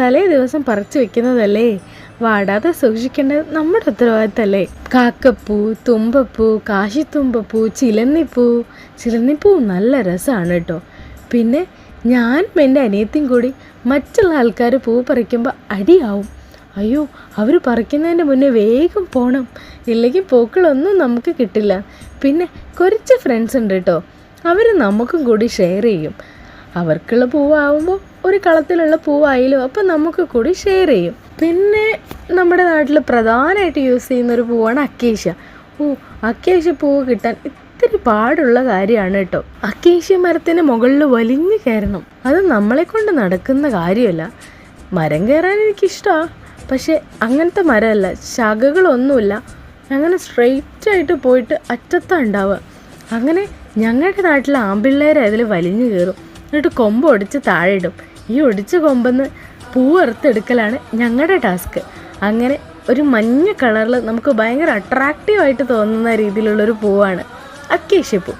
തലേ ദിവസം പറിച്ചു വെക്കുന്നതല്ലേ? വാടാതെ സൂക്ഷിക്കേണ്ടത് നമ്മുടെ ഉത്തരവാദിത്തല്ലേ? കാക്കപ്പൂ തുമ്പപ്പൂ കാശിത്തുമ്പപ്പൂ ചിലന്നിപ്പൂ. ചിലന്നിപ്പൂ നല്ല രസമാണ് കേട്ടോ പിന്നെ ഞാൻ എന്റെ അനിയത്തിയും കൂടി മറ്റുള്ള ആൾക്കാർ പൂ പറിക്കുമ്പോൾ അടിയാവും. അയ്യോ അവർ പറിക്കുന്നതിന്റെ മുന്നേ വേഗം പോകണം ഇല്ലെങ്കിൽ പൂക്കളൊന്നും നമുക്ക് കിട്ടില്ല. പിന്നെ കുറച്ച് ഫ്രണ്ട്സ് ഉണ്ട് കേട്ടോ അവർ നമുക്കും കൂടി ഷെയർ ചെയ്യും. അവർക്കുള്ള പൂവാകുമ്പോൾ ഒരു കളത്തിലുള്ള പൂവായാലും അപ്പോൾ നമുക്ക് കൂടി ഷെയർ ചെയ്യും. പിന്നെ നമ്മുടെ നാട്ടിൽ പ്രധാനമായിട്ട് യൂസ് ചെയ്യുന്ന ഒരു പൂവാണ് അക്കേഷ്യ. ഓ അക്കേഷ്യ പൂവ് കിട്ടാൻ ഇത്തിരി പാടുള്ള കാര്യമാണ് കേട്ടോ. അക്കേഷ്യ മരത്തിന് മുകളിൽ വലിഞ്ഞു കയറണം. അത് നമ്മളെ കൊണ്ട് നടക്കുന്ന കാര്യമല്ല. മരം കയറാൻ എനിക്കിഷ്ടമാണ് പക്ഷേ അങ്ങനത്തെ മരമല്ല. ശകകളൊന്നുമില്ല അങ്ങനെ സ്ട്രെയിറ്റ് ആയിട്ട് പോയിട്ട് അറ്റത്താണ് ഉണ്ടാവുക. അങ്ങനെ ഞങ്ങളുടെ നാട്ടിലെ ആമ്പിള്ളേരെ അതിൽ വലിഞ്ഞു കയറും. എന്നിട്ട് കൊമ്പ് ഒടിച്ച് താഴെ ഇടും. ഈ ഒടിച്ച കൊമ്പെന്ന് പൂ അറുത്തെടുക്കലാണ് ഞങ്ങളുടെ ടാസ്ക്. അങ്ങനെ ഒരു മഞ്ഞ കളറിൽ നമുക്ക് ഭയങ്കര അട്രാക്റ്റീവായിട്ട് തോന്നുന്ന രീതിയിലുള്ളൊരു പൂവാണ് അക്കേഷ്യപ്പൂ